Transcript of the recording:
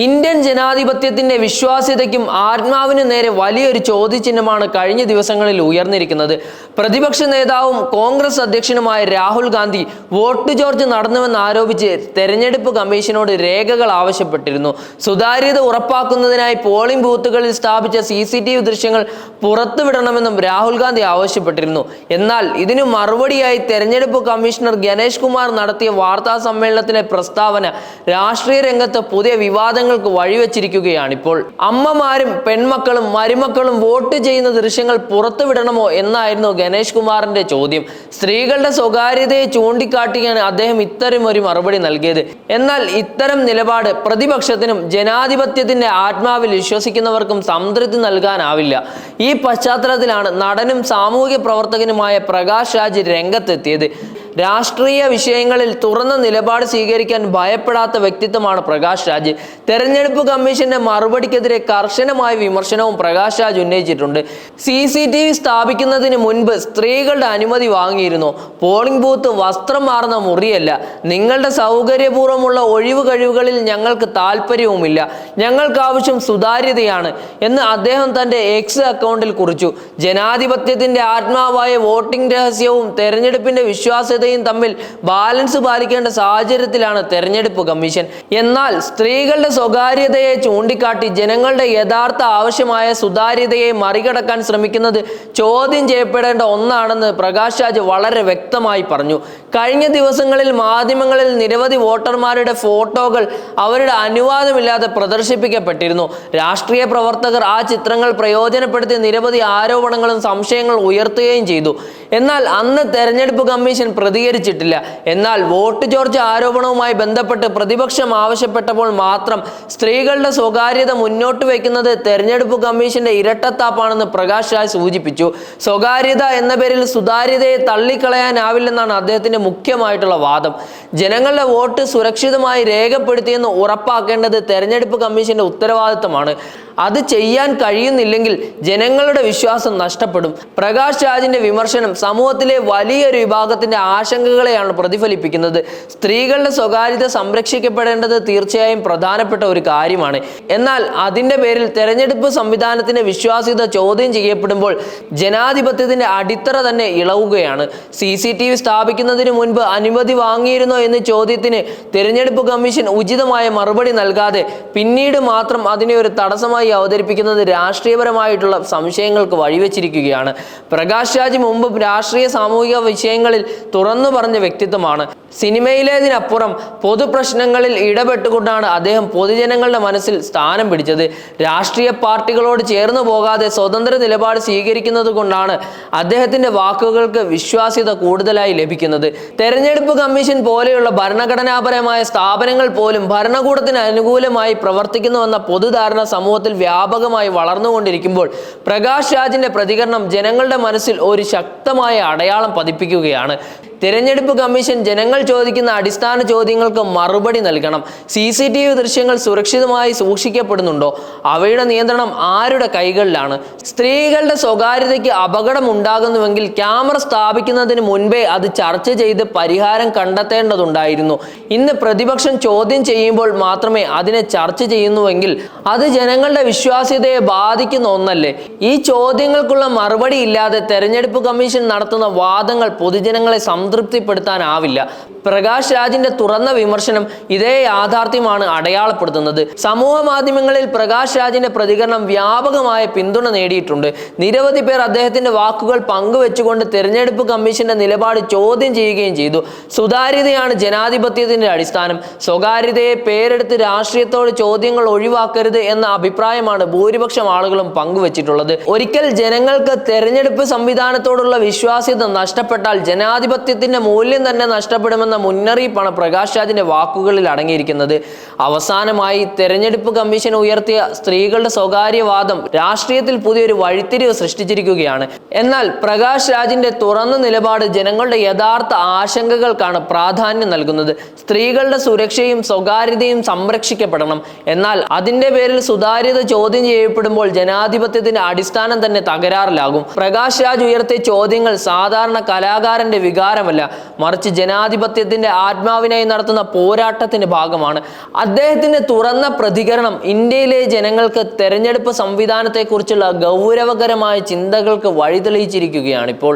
Indian ജനാധിപത്യത്തിന്റെ വിശ്വാസ്യതയ്ക്കും ആത്മാവിന് നേരെ വലിയൊരു ചോദ്യചിഹ്നമാണ് കഴിഞ്ഞ ദിവസങ്ങളിൽ ഉയർന്നിരിക്കുന്നത്. പ്രതിപക്ഷ നേതാവും കോൺഗ്രസ് അധ്യക്ഷനുമായ രാഹുൽ ഗാന്ധി വോട്ട് ചോർച്ച നടന്നുവെന്ന് ആരോപിച്ച് തെരഞ്ഞെടുപ്പ് കമ്മീഷനോട് രേഖകൾ ആവശ്യപ്പെട്ടിരുന്നു. സുതാര്യത ഉറപ്പാക്കുന്നതിനായി പോളിംഗ് ബൂത്തുകളിൽ സ്ഥാപിച്ച സി സി ടി വി ദൃശ്യങ്ങൾ പുറത്തുവിടണമെന്നും രാഹുൽ ഗാന്ധി ആവശ്യപ്പെട്ടിരുന്നു. എന്നാൽ ഇതിന് മറുപടിയായി തെരഞ്ഞെടുപ്പ് കമ്മീഷണർ ഗണേഷ് കുമാർ നടത്തിയ വാർത്താ സമ്മേളനത്തിലെ പ്രസ്താവന രാഷ്ട്രീയ രംഗത്ത് പുതിയ വിവാദങ്ങൾക്ക് വഴിവെച്ചിരിക്കുകയാണിപ്പോൾ. അമ്മമാരും പെൺമക്കളും മരുമക്കളും വോട്ട് ചെയ്യുന്ന ദൃശ്യങ്ങൾ പുറത്തുവിടണമോ എന്നായിരുന്നു ഗണേഷ് കുമാറിന്റെ ചോദ്യം. സ്ത്രീകളുടെ സ്വകാര്യതയെ ചൂണ്ടിക്കാട്ടിയാണ് അദ്ദേഹം ഇത്തരം ഒരു മറുപടി നൽകിയത്. എന്നാൽ ഇത്തരം നിലപാട് പ്രതിപക്ഷത്തിനും ജനാധിപത്യത്തിന്റെ ആത്മാവിൽ വിശ്വസിക്കുന്നവർക്കും സംതൃപ്തി നൽകാനാവില്ല. ഈ പശ്ചാത്തലത്തിലാണ് നടനും സാമൂഹ്യ പ്രവർത്തകനുമായ പ്രകാശ് രാജ് രംഗത്തെത്തിയത്. രാഷ്ട്രീയ വിഷയങ്ങളിൽ തുറന്ന നിലപാട് സ്വീകരിക്കാൻ ഭയപ്പെടാത്ത വ്യക്തിത്വമാണ് പ്രകാശ് രാജ്. തെരഞ്ഞെടുപ്പ് കമ്മീഷന്റെ മറുപടിക്കെതിരെ കർശനമായ വിമർശനവും പ്രകാശ് രാജ് ഉന്നയിച്ചിട്ടുണ്ട്. സി സി ടി വി സ്ഥാപിക്കുന്നതിന് മുൻപ് സ്ത്രീകളുടെ അനുമതി വാങ്ങിയിരുന്നു. പോളിംഗ് ബൂത്ത് വസ്ത്രം മാറുന്ന മുറിയല്ല. നിങ്ങളുടെ സൗകര്യപൂർവമുള്ള ഒഴിവ് കഴിവുകളിൽ ഞങ്ങൾക്ക് താല്പര്യവുമില്ല ഞങ്ങൾക്ക് ആവശ്യം സുതാര്യതയാണ് എന്ന് അദ്ദേഹം തന്റെ എക്സ് അക്കൗണ്ടിൽ കുറിച്ചു. ജനാധിപത്യത്തിന്റെ ആത്മാവായ വോട്ടിംഗ് രഹസ്യവും തെരഞ്ഞെടുപ്പിന്റെ വിശ്വാസ്യതയും തമ്മിൽ ബാലൻസ് പാലിക്കേണ്ട സാഹചര്യത്തിലാണ് തെരഞ്ഞെടുപ്പ് കമ്മീഷൻ. എന്നാൽ സ്ത്രീകളുടെ സ്വകാര്യതയെ ചൂണ്ടിക്കാട്ടി ജനങ്ങളുടെ യഥാർത്ഥ ആവശ്യമായ സുതാര്യതയെ മറികടക്കാൻ ശ്രമിക്കുന്നത് ചോദ്യം ചെയ്യപ്പെടേണ്ട ഒന്നാണെന്ന് പ്രകാശ് രാജ് വളരെ വ്യക്തമായി പറഞ്ഞു. കഴിഞ്ഞ ദിവസങ്ങളിൽ മാധ്യമങ്ങളിൽ നിരവധി വോട്ടർമാരുടെ ഫോട്ടോകൾ അവരുടെ അനുവാദമില്ലാതെ പ്രദർശിപ്പിക്കപ്പെട്ടിരുന്നു. രാഷ്ട്രീയ പ്രവർത്തകർ ആ ചിത്രങ്ങൾ പ്രയോജനപ്പെടുത്തി നിരവധി ആരോപണങ്ങളും സംശയങ്ങളും ഉയർത്തുകയും ചെയ്തു. എന്നാൽ അന്ന് തെരഞ്ഞെടുപ്പ് കമ്മീഷൻ പ്രതികരിച്ചിട്ടില്ല. എന്നാൽ വോട്ട് ചോർച്ച ആരോപണവുമായി ബന്ധപ്പെട്ട് പ്രതിപക്ഷം ആവശ്യപ്പെട്ടപ്പോൾ മാത്രം സ്ത്രീകളുടെ സ്വകാര്യത മുന്നോട്ട് വയ്ക്കുന്നത് തെരഞ്ഞെടുപ്പ് കമ്മീഷന്റെ ഇരട്ടത്താപ്പാണെന്ന് പ്രകാശ് രാജ് സൂചിപ്പിച്ചു. സ്വകാര്യത എന്ന പേരിൽ സുതാര്യതയെ തള്ളിക്കളയാനാവില്ലെന്നാണ് അദ്ദേഹത്തിന്റെ മുഖ്യമായിട്ടുള്ള വാദം. ജനങ്ങളുടെ വോട്ട് സുരക്ഷിതമായി രേഖപ്പെടുത്തിയെന്ന് ഉറപ്പാക്കേണ്ടത് തെരഞ്ഞെടുപ്പ് കമ്മീഷന്റെ ഉത്തരവാദിത്തമാണ്. അത് ചെയ്യാൻ കഴിയുന്നില്ലെങ്കിൽ ജനങ്ങളുടെ വിശ്വാസം നഷ്ടപ്പെടും. പ്രകാശ് രാജിന്റെ വിമർശനം സമൂഹത്തിലെ വലിയൊരു വിഭാഗത്തിന്റെ ആശങ്കകളെയാണ് പ്രതിഫലിപ്പിക്കുന്നത്. സ്ത്രീകളുടെ സ്വകാര്യത സംരക്ഷിക്കപ്പെടേണ്ടത് തീർച്ചയായും പ്രധാനപ്പെട്ട ഒരു കാര്യമാണ്. എന്നാൽ അതിന്റെ പേരിൽ തെരഞ്ഞെടുപ്പ് സംവിധാനത്തിന്റെ വിശ്വാസ്യത ചോദ്യം ചെയ്യപ്പെടുമ്പോൾ ജനാധിപത്യത്തിന്റെ അടിത്തറ തന്നെ ഇളവുകയാണ്. സി സി ടി വി സ്ഥാപിക്കുന്നതിന് മുൻപ് അനുമതി വാങ്ങിയിരുന്നോ എന്ന ചോദ്യത്തിന് തിരഞ്ഞെടുപ്പ് കമ്മീഷൻ ഉചിതമായ മറുപടി നൽകാതെ പിന്നീട് മാത്രം അതിനെ ഒരു തടസ്സമായി അവതരിപ്പിക്കുന്നത് രാഷ്ട്രീയപരമായിട്ടുള്ള സംശയങ്ങൾക്ക് വഴിവെച്ചിരിക്കുകയാണ്. പ്രകാശ് രാജ് മുമ്പ് രാഷ്ട്രീയ സാമൂഹിക വിഷയങ്ങളിൽ തുറന്നു പറഞ്ഞ വ്യക്തിത്വമാണ് സിനിമയിലേതിനപ്പുറം പൊതുപ്രശ്നങ്ങളിൽ ഇടപെട്ടുകൊണ്ടാണ് അദ്ദേഹം പൊതുജനങ്ങളുടെ മനസ്സിൽ സ്ഥാനം പിടിച്ചത്. രാഷ്ട്രീയ പാർട്ടികളോട് ചേർന്നു പോകാതെ സ്വതന്ത്ര നിലപാട് സ്വീകരിക്കുന്നത് കൊണ്ടാണ് അദ്ദേഹത്തിന്റെ വാക്കുകൾക്ക് വിശ്വാസ്യത കൂടുതലായി ലഭിക്കുന്നത്. തെരഞ്ഞെടുപ്പ് കമ്മീഷൻ പോലെയുള്ള ഭരണഘടനാപരമായ സ്ഥാപനങ്ങൾ പോലും ഭരണകൂടത്തിന് അനുകൂലമായി പ്രവർത്തിക്കുന്നുവെന്ന പൊതുധാരണ സമൂഹത്തിൽ വ്യാപകമായി വളർന്നുകൊണ്ടിരിക്കുമ്പോൾ പ്രകാശ് രാജിന്റെ പ്രതികരണം ജനങ്ങളുടെ മനസ്സിൽ ഒരു ശക്തമായ അടയാളം പതിപ്പിക്കുകയാണ്. തിരഞ്ഞെടുപ്പ് കമ്മീഷൻ ജനങ്ങൾ ചോദിക്കുന്ന അടിസ്ഥാന ചോദ്യങ്ങൾക്ക് മറുപടി നൽകണം. സി സി ടി വി ദൃശ്യങ്ങൾ സുരക്ഷിതമായി സൂക്ഷിക്കപ്പെടുന്നുണ്ടോ? അവയുടെ നിയന്ത്രണം ആരുടെ കൈകളിലാണ്? സ്ത്രീകളുടെ സ്വകാര്യതയ്ക്ക് അപകടം ഉണ്ടാകുന്നുവെങ്കിൽ ക്യാമറ സ്ഥാപിക്കുന്നതിന് മുൻപേ അത് ചർച്ച ചെയ്ത് പരിഹാരം കണ്ടെത്തേണ്ടതുണ്ടായിരുന്നു. ഇന്ന് പ്രതിപക്ഷം ചോദ്യം ചെയ്യുമ്പോൾ മാത്രമേ അതിനെ ചർച്ച ചെയ്യുന്നുവെങ്കിൽ അത് ജനങ്ങളുടെ വിശ്വാസ്യതയെ ബാധിക്കുന്ന ഒന്നല്ലേ? ഈ ചോദ്യങ്ങൾക്കുള്ള മറുപടി ഇല്ലാതെ തെരഞ്ഞെടുപ്പ് കമ്മീഷൻ നടത്തുന്ന വാദങ്ങൾ പൊതുജനങ്ങളെ സംതൃപ്തിപ്പെടുത്താനാവില്ല. പ്രകാശ് രാജിന്റെ തുറന്ന വിമർശനം ഇതേ യാഥാർത്ഥ്യമാണ് അടയാളപ്പെടുത്തുന്നത്. സമൂഹ മാധ്യമങ്ങളിൽ പ്രകാശ് രാജിന്റെ പ്രതികരണം വ്യാപകമായ പിന്തുണ നേടിയിട്ടുണ്ട്. നിരവധി പേർ അദ്ദേഹത്തിന്റെ വാക്കുകൾ പങ്കുവെച്ചുകൊണ്ട് തിരഞ്ഞെടുപ്പ് കമ്മീഷന്റെ നിലപാട് ചോദ്യം ചെയ്യുകയും ചെയ്തു. സുതാര്യതയാണ് ജനാധിപത്യത്തിന്റെ അടിസ്ഥാനം. സ്വകാര്യതയെ പേരെടുത്ത് രാഷ്ട്രീയത്തോട് ചോദ്യങ്ങൾ ഒഴിവാക്കരുത് എന്ന അഭിപ്രായമാണ് ഭൂരിപക്ഷം ആളുകളും പങ്കുവച്ചിട്ടുള്ളത്. ഒരിക്കൽ ജനങ്ങൾക്ക് തെരഞ്ഞെടുപ്പ് സംവിധാനത്തോടുള്ള വിശ്വാസ്യത നഷ്ടപ്പെട്ടാൽ ജനാധിപത്യത്തിന്റെ മൂല്യം തന്നെ നഷ്ടപ്പെടുമെന്ന മുന്നറിയിപ്പാണ് പ്രകാശ് രാജിന്റെ വാക്കുകളിൽ അടങ്ങിയിരിക്കുന്നത്. അവസാനമായി തെരഞ്ഞെടുപ്പ് കമ്മീഷൻ ഉയർത്തിയ സ്ത്രീകളുടെ സ്വകാര്യവാദം രാഷ്ട്രീയത്തിൽ പുതിയൊരു വഴിത്തിരിവ് സൃഷ്ടിച്ചിരിക്കുകയാണ്. എന്നാൽ പ്രകാശ് രാജിന്റെ തുറന്ന നിലപാട് ജനങ്ങളുടെ യഥാർത്ഥ ആശങ്കകൾക്കാണ് പ്രാധാന്യം നൽകുന്നത്. സ്ത്രീകളുടെ സുരക്ഷയും സ്വകാര്യതയും സംരക്ഷിക്കപ്പെടണം. എന്നാൽ അതിന്റെ പേരിൽ സുതാര്യത ചോദ്യം ചെയ്യപ്പെടുമ്പോൾ ജനാധിപത്യത്തിന്റെ അടിസ്ഥാനം തന്നെ തകരാറിലാകും. പ്രകാശ് രാജ് ഉയർത്തിയ ചോദ്യങ്ങൾ സാധാരണ കലാകാരന്റെ വികാരമല്ല. മറിച്ച് ജനാധിപത്യ ജനാധിപത്യത്തിന്റെ ആത്മാവിനായി നടത്തുന്ന പോരാട്ടത്തിന്റെ ഭാഗമാണ്. അദ്ദേഹത്തിന്റെ തുറന്ന പ്രതികരണം ഇന്ത്യയിലെ ജനങ്ങൾക്ക് തെരഞ്ഞെടുപ്പ് സംവിധാനത്തെക്കുറിച്ചുള്ള ഗൗരവകരമായ ചിന്തകൾക്ക് വഴിതെളിയിച്ചിരിക്കുകയാണിപ്പോൾ.